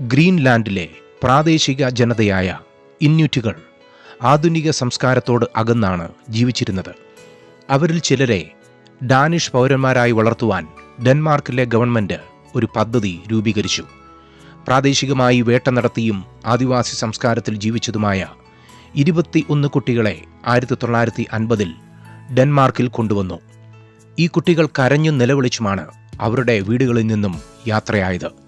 ഗ്രീൻലാൻഡിലെ പ്രാദേശിക ജനതയായ ഇന്യൂറ്റുകൾ ആധുനിക സംസ്കാരത്തോട് അകന്നാണ് ജീവിച്ചിരുന്നത്. അവരിൽ ചിലരെ ഡാനിഷ് പൗരന്മാരായി വളർത്തുവാൻ ഡെൻമാർക്കിലെ ഗവൺമെന്റ് ഒരു പദ്ധതി രൂപീകരിച്ചു. പ്രാദേശികമായി വേട്ട നടത്തിയും ആദിവാസി സംസ്കാരത്തിൽ ജീവിച്ചതുമായ ഇരുപത്തി ഒന്ന് കുട്ടികളെ ആയിരത്തി തൊള്ളായിരത്തി അൻപതിൽ ഡെൻമാർക്കിൽ കൊണ്ടുവന്നു. ഈ കുട്ടികൾ കരഞ്ഞു നിലവിളിച്ചുമാണ് അവരുടെ വീടുകളിൽ നിന്നും യാത്രയായത്.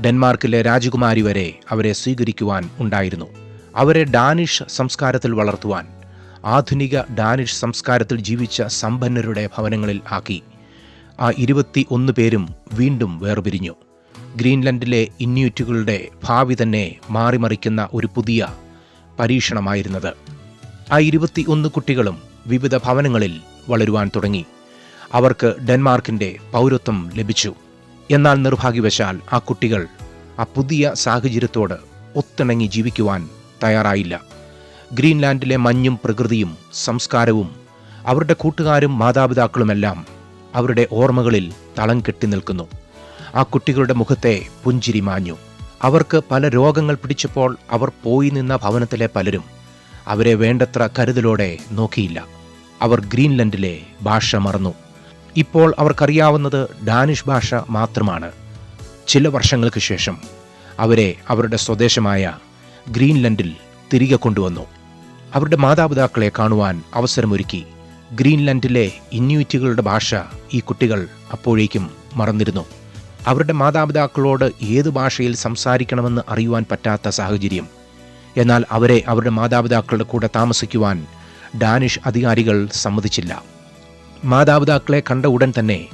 ഡെൻമാർക്കിലെ രാജകുമാരി വരെ അവരെ സ്വീകരിക്കുവാൻ ഉണ്ടായിരുന്നു. അവരെ ഡാനിഷ് സംസ്കാരത്തിൽ വളർത്തുവാൻ ആധുനിക ഡാനിഷ് സംസ്കാരത്തിൽ ജീവിച്ച സമ്പന്നരുടെ ഭവനങ്ങളിൽ ആക്കി. ആ ഇരുപത്തി ഒന്ന് പേരും വീണ്ടും വേർപിരിഞ്ഞു. ഗ്രീൻലൻഡിലെ ഇന്യൂറ്റുകളുടെ ഭാവി തന്നെ മാറിമറിക്കുന്ന ഒരു പുതിയ പരീക്ഷണമായിരുന്നത്. ആ ഇരുപത്തി ഒന്ന് കുട്ടികളും വിവിധ ഭവനങ്ങളിൽ വളരുവാൻ തുടങ്ങി. അവർക്ക് ഡെൻമാർക്കിന്റെ പൗരത്വം ലഭിച്ചു. എന്നാൽ നിർഭാഗ്യവശാൽ ആ കുട്ടികൾ ആ പുതിയ സാഹചര്യത്തോട് ഒത്തിണങ്ങി ജീവിക്കുവാൻ തയ്യാറായില്ല. ഗ്രീൻലാൻഡിലെ മഞ്ഞും പ്രകൃതിയും സംസ്കാരവും അവരുടെ കൂട്ടുകാരും മാതാപിതാക്കളുമെല്ലാം അവരുടെ ഓർമ്മകളിൽ തളം കെട്ടി നിൽക്കുന്നു. ആ കുട്ടികളുടെ മുഖത്തെ പുഞ്ചിരി മാഞ്ഞു. അവർക്ക് പല രോഗങ്ങൾ പിടിച്ചപ്പോൾ അവർ പോയി നിന്ന ഭവനത്തിലെ പലരും അവരെ വേണ്ടത്ര കരുതലോടെ നോക്കിയില്ല. അവർ ഗ്രീൻലൻഡിലെ ഭാഷ മറന്നു. ഇപ്പോൾ അവർക്കറിയാവുന്നത് ഡാനിഷ് ഭാഷ മാത്രമാണ്. ചില വർഷങ്ങൾക്ക് ശേഷം അവരെ അവരുടെ സ്വദേശമായ ഗ്രീൻലൻഡിൽ തിരികെ കൊണ്ടുവന്നു. അവരുടെ മാതാപിതാക്കളെ കാണുവാൻ അവസരമൊരുക്കി ഗ്രീൻലൻഡിലെ ഇന്യൂറ്റുകളുടെ ഭാഷ ഈ കുട്ടികൾ അപ്പോഴേക്കും മറന്നിരുന്നു. അവരുടെ മാതാപിതാക്കളോട് ഏത് ഭാഷയിൽ സംസാരിക്കണമെന്ന് അറിയുവാൻ പറ്റാത്ത സാഹചര്യം. എന്നാൽ അവരെ അവരുടെ മാതാപിതാക്കളുടെ കൂടെ താമസിക്കുവാൻ ഡാനിഷ് അധികാരികൾ സമ്മതിച്ചില്ല. മാതാപിതാക്കളെ കണ്ട ഉടൻ തന്നെ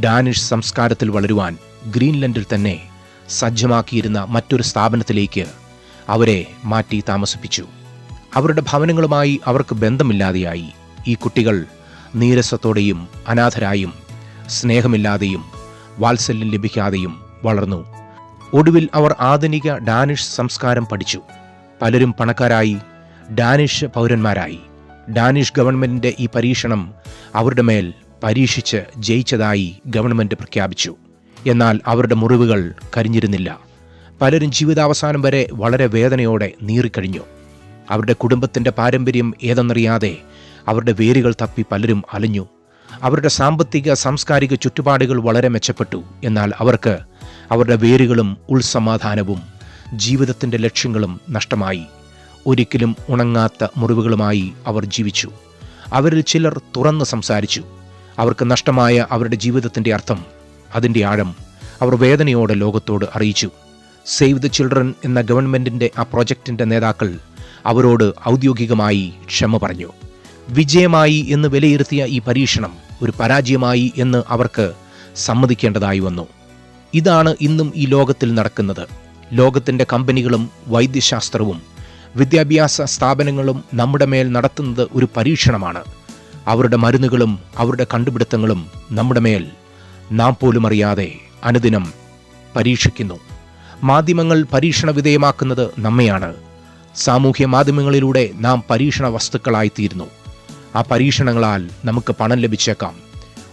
ഡാനിഷ് സംസ്കാരത്തിൽ വളരുവാൻ ഗ്രീൻലൻഡിൽ തന്നെ സജ്ജമാക്കിയിരുന്ന മറ്റൊരു സ്ഥാപനത്തിലേക്ക് അവരെ മാറ്റി താമസിപ്പിച്ചു. അവരുടെ ഭവനങ്ങളുമായി അവർക്ക് ബന്ധമില്ലാതെയായി ഈ കുട്ടികൾ നീരസത്തോടെയും അനാഥരായും സ്നേഹമില്ലാതെയും വാത്സല്യം ലഭിക്കാതെയും വളർന്നു. ഒടുവിൽ അവർ ആധുനിക ഡാനിഷ് സംസ്കാരം പഠിച്ചു. പലരും പണക്കാരായി ഡാനിഷ് പൗരന്മാരായി. ഡാനിഷ് ഗവൺമെന്റിന്റെ ഈ പരീക്ഷണം അവരുടെ മേൽ പരീക്ഷിച്ച് ജയിച്ചതായി ഗവൺമെന്റ് പ്രഖ്യാപിച്ചു. എന്നാൽ അവരുടെ മുറിവുകൾ കരിഞ്ഞിരുന്നില്ല. പലരും ജീവിതാവസാനം വരെ വളരെ വേദനയോടെ നീറിക്കഴിഞ്ഞു. അവരുടെ കുടുംബത്തിന്റെ പാരമ്പര്യം ഏതെന്നറിയാതെ അവരുടെ വേരുകൾ തപ്പി പലരും അലഞ്ഞു. അവരുടെ സാമ്പത്തിക സാംസ്കാരിക ചുറ്റുപാടുകൾ വളരെ മെച്ചപ്പെട്ടു. എന്നാൽ അവർക്ക് അവരുടെ വേരുകളും ഉൾസമാധാനവും ജീവിതത്തിന്റെ ലക്ഷ്യങ്ങളും നഷ്ടമായി. ഒരിക്കലും ഉണങ്ങാത്ത മുറിവുകളുമായി അവർ ജീവിച്ചു. അവരിൽ ചിലർ തുറന്ന് സംസാരിച്ചു. അവർക്ക് നഷ്ടമായ അവരുടെ ജീവിതത്തിന്റെ അർത്ഥം അതിന്റെ ആഴം അവർ വേദനയോടെ ലോകത്തോട് അറിയിച്ചു. സേവ് ദ ചിൽഡ്രൻ എന്ന ഗവൺമെന്റിന്റെ ആ പ്രോജക്റ്റിന്റെ നേതാക്കൾ അവരോട് ഔദ്യോഗികമായി ക്ഷമ പറഞ്ഞു. വിജയമായി എന്ന് വിലയിരുത്തിയ ഈ പരീക്ഷണം ഒരു പരാജയമായി എന്ന് അവർക്ക് സമ്മതിക്കേണ്ടതായി വന്നു. ഇതാണ് ഇന്നും ഈ ലോകത്തിൽ നടക്കുന്നത്. ലോകത്തിന്റെ കമ്പനികളും വൈദ്യശാസ്ത്രവും വിദ്യാഭ്യാസ സ്ഥാപനങ്ങളും നമ്മുടെ മേൽ നടത്തുന്നത് ഒരു പരീക്ഷണമാണ്. അവരുടെ മരുന്നുകളും അവരുടെ കണ്ടുപിടുത്തങ്ങളും നമ്മുടെ മേൽ നാം പോലും അറിയാതെ അനുദിനം പരീക്ഷിക്കുന്നു. മാധ്യമങ്ങൾ പരീക്ഷണ വിധേയമാക്കുന്നത് നമ്മയാണ്. സാമൂഹ്യ മാധ്യമങ്ങളിലൂടെ നാം പരീക്ഷണ വസ്തുക്കളായിത്തീരുന്നു ആ പരീക്ഷണങ്ങളാൽ നമുക്ക് പണം ലഭിച്ചേക്കാം.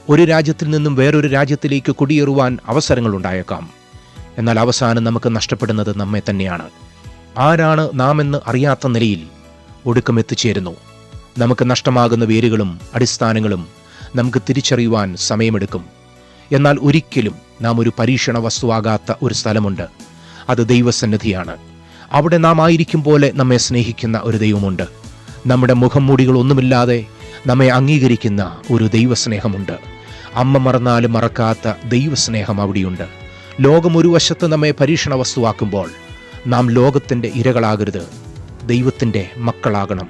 ഒരു രാജ്യത്തിൽ നിന്നും വേറൊരു രാജ്യത്തിലേക്ക് കുടിയേറുവാൻ അവസരങ്ങളുണ്ടായേക്കാം. എന്നാൽ അവസാനം നമുക്ക് നഷ്ടപ്പെടുന്നത് നമ്മെ തന്നെയാണ്. ആരാണ് നാം എന്ന് അറിയാത്ത നിലയിൽ ഒടുക്കം എത്തിച്ചേരുന്നു നമുക്ക് നഷ്ടമാകുന്ന വേരുകളും അടിസ്ഥാനങ്ങളും നമുക്ക് തിരിച്ചറിയുവാൻ സമയമെടുക്കും. എന്നാൽ ഒരിക്കലും നാം ഒരു പരീക്ഷണ വസ്തുവാകാത്ത ഒരു സ്ഥലമുണ്ട്. അത് ദൈവസന്നിധിയാണ്. അവിടെ നാം ആയിരിക്കും പോലെ നമ്മെ സ്നേഹിക്കുന്ന ഒരു ദൈവമുണ്ട്. നമ്മുടെ മുഖം മൂടികളൊന്നുമില്ലാതെ നമ്മെ അംഗീകരിക്കുന്ന ഒരു ദൈവസ്നേഹമുണ്ട്. അമ്മ മറന്നാലും മറക്കാത്ത ദൈവസ്നേഹം അവിടെയുണ്ട്. ലോകം ഒരു വശത്ത് നമ്മെ പരീക്ഷണ വസ്തുവാക്കുമ്പോൾ നാം ലോകത്തിന്റെ ഇരകളാകരുത്. ദൈവത്തിന്റെ മക്കളാകണം.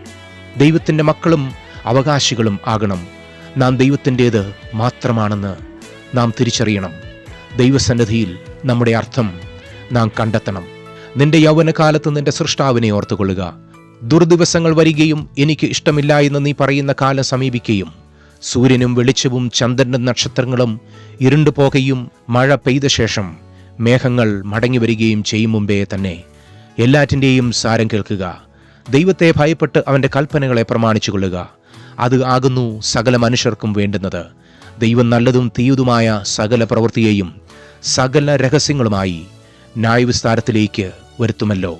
ദൈവത്തിന്റെ മക്കളും അവകാശികളും ആകണം. നാം ദൈവത്തിന്റേത് മാത്രമാണെന്ന് നാം തിരിച്ചറിയണം. ദൈവസന്നിധിയിൽ നമ്മുടെ അർത്ഥം നാം കണ്ടെത്തണം. നിന്റെ യൗവനകാലത്ത് നിന്റെ സൃഷ്ടാവിനെ ഓർത്തുകൊള്ളുക. ദുർദിവസങ്ങൾ വരികയും എനിക്ക് ഇഷ്ടമില്ല എന്ന് നീ പറയുന്ന കാലം സമീപിക്കുകയും സൂര്യനും വെളിച്ചവും ചന്ദ്രനും നക്ഷത്രങ്ങളും ഇരുണ്ടുപോകയും മഴ പെയ്ത ശേഷം മേഘങ്ങൾ മടങ്ങി വരികയും ചെയ്യും മുമ്പേ തന്നെ. എല്ലാറ്റിന്റെയും സാരം കേൾക്കുക. ദൈവത്തെ ഭയപ്പെട്ട് അവന്റെ കൽപ്പനകളെ പ്രമാണിച്ചു കൊള്ളുക അത് ആകുന്നു സകല മനുഷ്യർക്കും വേണ്ടുന്നത്. ദൈവം നല്ലതും തീയതുമായ സകല പ്രവൃത്തിയെയും സകല രഹസ്യങ്ങളുമായി ന്യായവിസ്താരത്തിലേക്ക് വരുത്തുമല്ലോ.